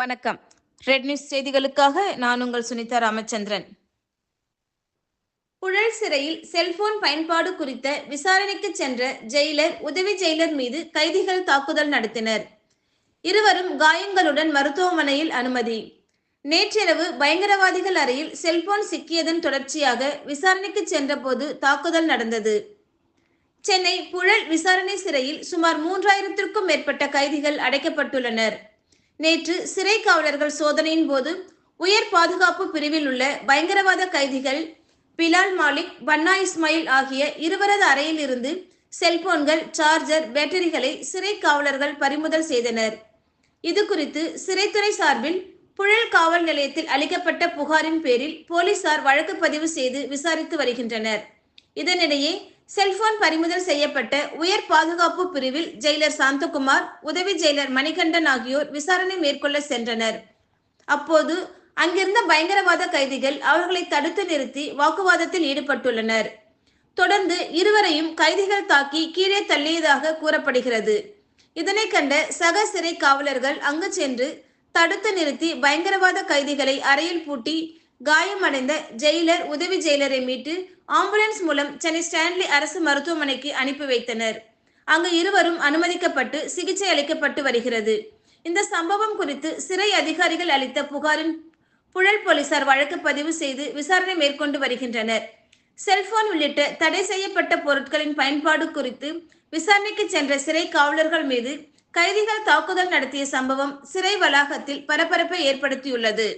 வணக்கம். Red news செய்திகளுக்காக நான் உங்கள் சுனிதா ராமச்சந்திரன். புழல் சிறையில் செல்போன் பயன்பாடு குறித்த விசாரணைக்கு சென்ற ஜெயிலர் உதவி ஜெயிலர் மீது கைதிகள் தாக்குதல் நடத்தினர். இருவரும் காயங்களுடன் மருத்துவமனையில் அனுமதி. நேற்றிரவு பயங்கரவாதிகள் அறையில் செல்போன் சிக்கியதன் தொடர்ச்சியாக விசாரணைக்கு சென்றபோது தாக்குதல் நடந்தது. சென்னை புழல் விசாரணை சிறையில் சுமார் மூன்றாயிரத்திற்கும் மேற்பட்ட கைதிகள் அடைக்கப்பட்டுள்ளனர். நேற்று சிறை காவலர்கள் சோதனையின் போது உயர் பாதுகாப்பு பிரிவில் உள்ள பயங்கரவாத கைதிகள் பிலால் மாலிக் பன்னா இஸ்மாயில் ஆகிய இருவரது அறையில் இருந்து செல்போன்கள் சார்ஜர் பேட்டரிகளை சிறை காவலர்கள் பறிமுதல் செய்தனர். இது குறித்து சிறைத்துறை சார்பில் புழல் காவல் நிலையத்தில் அளிக்கப்பட்ட புகாரின் பேரில் போலீசார் வழக்கு பதிவு செய்து விசாரித்து வருகின்றனர். இதனிடையே செல்போன் பறிமுதல் செய்யப்பட்ட உயர் பாதுகாப்பு பிரிவில் ஜெயிலர் சாந்தகுமார் உதவி ஜெயிலர் மணிகண்டன் ஆகியோர் விசாரணை மேற்கொள்ள சென்றனர். அப்போது அங்கிருந்த பயங்கரவாத கைதிகள் அவர்களை தடுத்து நிறுத்தி வாக்குவாதத்தில் ஈடுபட்டுள்ளனர். தொடர்ந்து இருவரையும் கைதிகள் தாக்கி கீழே தள்ளியதாக கூறப்படுகிறது. இதனை கண்ட சக சிறை காவலர்கள் அங்கு சென்று தடுத்து நிறுத்தி பயங்கரவாத கைதிகளை அறையில் பூட்டி காயமடைந்த ஜெயிலர் உதவி ஜெயிலரை மீட்டு ஆம்புலன்ஸ் மூலம் சென்னை ஸ்டான்லி அரசு மருத்துவமனைக்கு அனுப்பி வைத்தனர். அங்கு இருவரும் அனுமதிக்கப்பட்டு சிகிச்சை அளிக்கப்பட்டு வருகிறது. இந்த சம்பவம் குறித்து சிறை அதிகாரிகள் அளித்த புகாரின் புழல் போலீசார் வழக்கு பதிவு செய்து விசாரணை மேற்கொண்டு வருகின்றனர். செல்போன் உள்ளிட்ட தடை செய்யப்பட்ட பொருட்களின் பயன்பாடு குறித்து விசாரணைக்கு சென்ற சிறை காவலர்கள் மீது கைதிகள் தாக்குதல் நடத்திய சம்பவம் சிறை வளாகத்தில் பரபரப்பை ஏற்படுத்தியுள்ளது.